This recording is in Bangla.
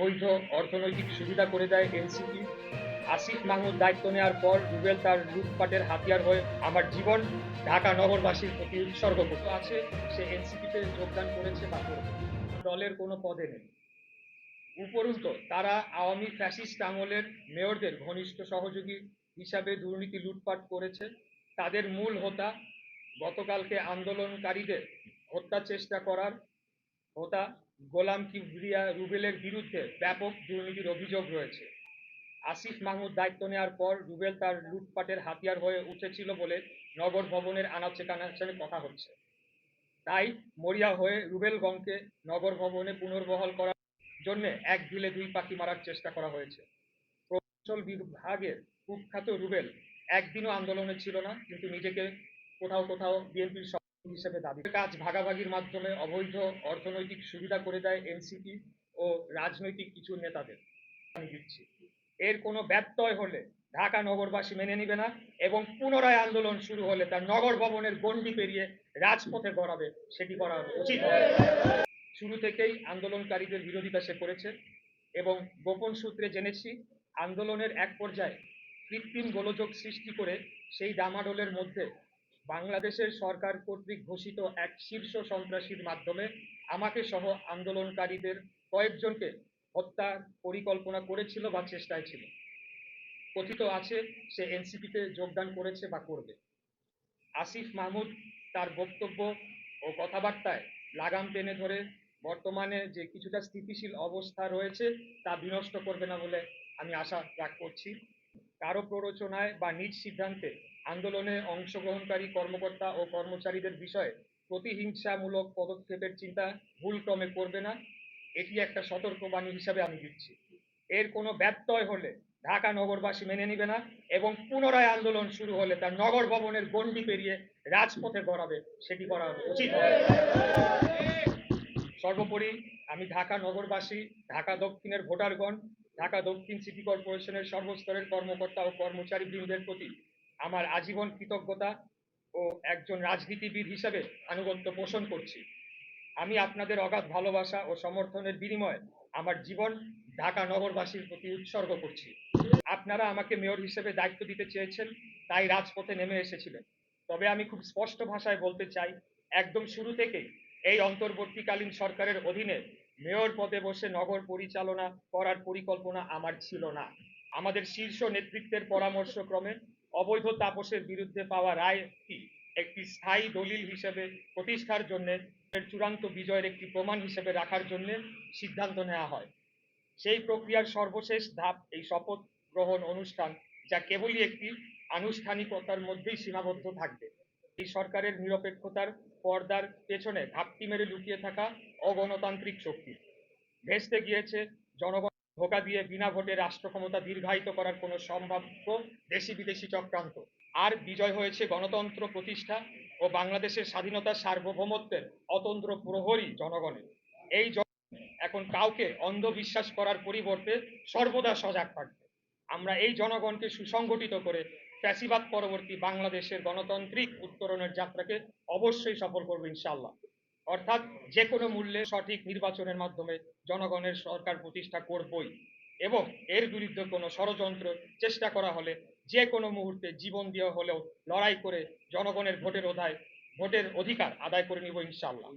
অবৈধ অর্থনৈতিক সুবিধা করে দেয় এনসিপি। আসিফ মাহমুদ দায়িত্ব নেওয়ার পর রুবেল তার লুটপাটের হাতিয়ার হয়ে আমার জীবন ঢাকা নগরবাসীর প্রতি উৎসর্গ করতে আছে। সে এনসিপিতে যোগদান করেছে বা দলের কোনো পদে নেই। উপরন্তু তারা আওয়ামী ফ্যাসিস্ট আমলের মেয়রদের ঘনিষ্ঠ সহযোগী হিসাবে দুর্নীতি লুটপাট করেছে। তাদের মূল হোতা, গতকালকে আন্দোলনকারীদের হত্যা চেষ্টা করার হোতা গোলাম কিবরিয়া রুবেলের বিরুদ্ধে ব্যাপক দুর্নীতির অভিযোগ রয়েছে। আসিফ মাহমুদ দায়িত্ব নেওয়ার পর রুবেল তার লুটপাটের হাতিয়ার হয়ে উঠেছিল বলে নগর ভবনের আনাচে কানাচে কথা হচ্ছে। তাই মরিয়া হয়ে রুবেলগঞ্জকে নগর ভবনে পুনর্বহাল করার জন্য এক ঢিলে দুই পাখি মারার চেষ্টা করা হয়েছে। প্রকৌশল বিভাগের কুখ্যাত রুবেল একদিনও আন্দোলনে ছিল না, কিন্তু নিজেকে কোথাও কোথাও বিএনপির হিসেবে দাবি। কাজ ভাগাভাগির মাধ্যমে অবৈধ অর্থনৈতিক সুবিধা করে দেয় এনসিপি ও রাজনৈতিক কিছু নেতাদের। আমি দিচ্ছি। এর কোনো ব্যত্যয় হলে ঢাকা নগরবাসী মেনে নিবে না এবং পুনরায় আন্দোলন শুরু হলে তার নগর ভবনের গণ্ডি পেরিয়ে রাজপথে গড়াবে, সেটি করা উচিত শুরু থেকেই আন্দোলনকারীদের বিরোধিতা সে করেছে এবং গোপন সূত্রে জেনেছি, আন্দোলনের এক পর্যায়ে কৃত্রিম গোলযোগ সৃষ্টি করে সেই ডামাডোলের মধ্যে বাংলাদেশের সরকার কর্তৃক ঘোষিত এক শীর্ষ সন্ত্রাসীর মাধ্যমে আমাকে সহ আন্দোলনকারীদের কয়েকজনকে হত্যার পরিকল্পনা করেছিল বা চেষ্টায় ছিল। কথিত আছে, সে এনসিপিতে যোগদান করেছে বা করবে। আসিফ মাহমুদ তার বক্তব্য ও কথাবার্তায় লাগাম টেনে ধরে, বর্তমানে যে কিছুটা স্থিতিশীল অবস্থা রয়েছে, তা বিনষ্ট করবে না বলে আমি আশা ত্যাগ করছি। কারও প্ররোচনায় বা নিজ সিদ্ধান্তে আন্দোলনে অংশগ্রহণকারী কর্মকর্তা ও কর্মচারীদের বিষয়ে প্রতিহিংসামূলক পদক্ষেপের চিন্তা ভুলক্রমে করবে না, এটি একটা সতর্কবাণী হিসাবে আমি দিচ্ছি। এর কোনো ব্যত্যয় হলে ঢাকা নগরবাসী মেনে নিবে না এবং পুনরায় আন্দোলন শুরু হলে তার নগর ভবনের গণ্ডি পেরিয়ে রাজপথে গড়াবে, সেটি করা উচিত সর্বোপরি আমি ঢাকা নগরবাসী, ঢাকা দক্ষিণের ভোটারগণ ঢাকা দক্ষিণ সিটি কর্পোরেশনের সর্বস্তরের কর্মকর্তা ও কর্মচারী বৃন্দের প্রতি আমার আজীবন কৃতজ্ঞতা ও একজন রাজনীতিবিদ হিসেবে আনুগত্য পোষণ করছি। আমি আপনাদের অগাধ ভালোবাসা ও সমর্থনের বিনিময়ে আমার জীবন ঢাকা নগরবাসীর প্রতি উৎসর্গ করছি। আপনারা আমাকে মেয়র হিসেবে দায়িত্ব দিতে চেয়েছেন, তাই রাজপথে নেমে এসেছিলেন। তবে আমি খুব স্পষ্ট ভাষায় বলতে চাই, একদম শুরু থেকেই এই অন্তর্বর্তীকালীন সরকারের অধীনে মেয়র পদে বসে নগর পরিচালনা করার পরিকল্পনা আমার ছিল না। আমাদের শীর্ষ নেতৃত্বের পরামর্শক্রমে অবৈধ তাপসের বিরুদ্ধে পাওয়া রায়টি একটি স্থায়ী দলিল হিসেবে প্রতিষ্ঠার জন্য চূড়ান্ত বিজয়ের একটি প্রমাণ হিসেবে রাখার জন্য সিদ্ধান্ত নেওয়া হয়। সেই প্রক্রিয়ার সর্বশেষ ধাপ এই শপথ গ্রহণ অনুষ্ঠান, যা কেবলই একটি আনুষ্ঠানিকতার মধ্যেই সীমাবদ্ধ থাকবে। এই সরকারের নিরপেক্ষতার পর্দার পেছনে ঘাপটি মেরে লুকিয়ে থাকা অগণতান্ত্রিক শক্তি। ভেস্তে গিয়েছে, জনগণ ধোকা দিয়ে বিনা ভোটে রাষ্ট্র ক্ষমতা দীর্ঘায়িত করার কোনো সম্ভাব্য দেশি বিদেশি চক্রান্ত। আর বিজয় হয়েছে গণতন্ত্র প্রতিষ্ঠা ও বাংলাদেশের স্বাধীনতা সার্বভৌমত্বের অতন্ত্র প্রহরী জনগণের। এই এখন কাউকে অন্ধবিশ্বাস করার পরিবর্তে সর্বদা সজাগ থাকবে। আমরা এই জনগণকে সুসংগঠিত করে ফ্যাসিবাদ পরবর্তী বাংলাদেশের গণতান্ত্রিক উত্তরণের যাত্রাকে অবশ্যই সফল করব ইনশাল্লাহ অর্থাৎ যে কোনো মূল্যে সঠিক নির্বাচনের মাধ্যমে জনগণের সরকার প্রতিষ্ঠা করবই এবং এর বিরুদ্ধে কোনো ষড়যন্ত্র চেষ্টা করা হলে যে কোনো মুহূর্তে জীবন দিয়ে হলেও লড়াই করে জনগণের ভোটের অধায় ভোটের অধিকার আদায় করে নিব ইনশাল্লাহ